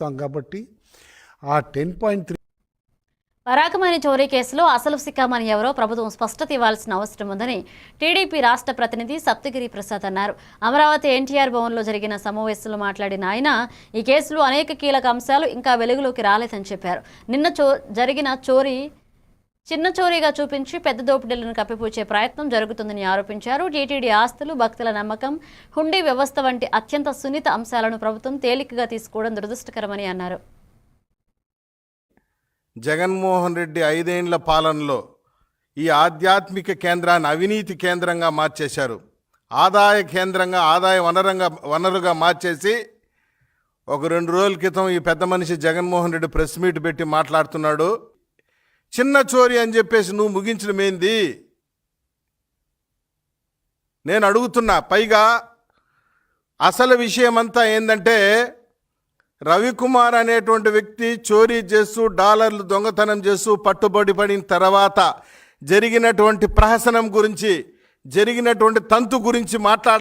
చెప్తాం కాబట్టి ఆ టెన్ పాయింట్ త్రీ పరాకమైన చోరీ కేసులో అసలు సిక్కామని ఎవరో ప్రభుత్వం స్పష్టత ఇవ్వాల్సిన అవసరం ఉందని టీడీపీ రాష్ట్ర ప్రతినిధి సప్తగిరి ప్రసాద్ అన్నారు. అమరావతి ఎన్టీఆర్ భవన్లో జరిగిన సమావేశంలో మాట్లాడిన ఆయన ఈ కేసులో అనేక కీలక అంశాలు ఇంకా వెలుగులోకి రాలేదని చెప్పారు. నిన్న చో జరిగిన చోరీ చిన్న చోరీగా చూపించి పెద్ద దోపిడీలను కప్పిపూచే ప్రయత్నం జరుగుతుందని ఆరోపించారు. టీటీడీ ఆస్తులు భక్తుల నమ్మకం హుండీ వ్యవస్థ వంటి అత్యంత సున్నిత అంశాలను ప్రభుత్వం తేలికగా తీసుకోవడం దురదృష్టకరమని అన్నారు. జగన్మోహన్ రెడ్డి ఐదేండ్ల పాలనలో ఈ ఆధ్యాత్మిక కేంద్రాన్ని అవినీతి కేంద్రంగా మార్చేశారు. ఆదాయ కేంద్రంగా ఆదాయ వనరంగా వనరుగా మార్చేసి ఒక రెండు రోజుల క్రితం ఈ పెద్ద మనిషి జగన్మోహన్ రెడ్డి ప్రెస్ మీట్ పెట్టి మాట్లాడుతున్నాడు. చిన్న చోరీ అని చెప్పేసి నువ్వు ముగించడమేంది నేను అడుగుతున్నా పైగా అసలు విషయం అంతా ఏంటంటే రవికుమార్ అనేటువంటి వ్యక్తి చోరీ చేస్తూ డాలర్లు దొంగతనం చేస్తూ పట్టుబడి పడిన తర్వాత జరిగినటువంటి ప్రహసనం గురించి జరిగినటువంటి తంతు గురించి మాట్లాడ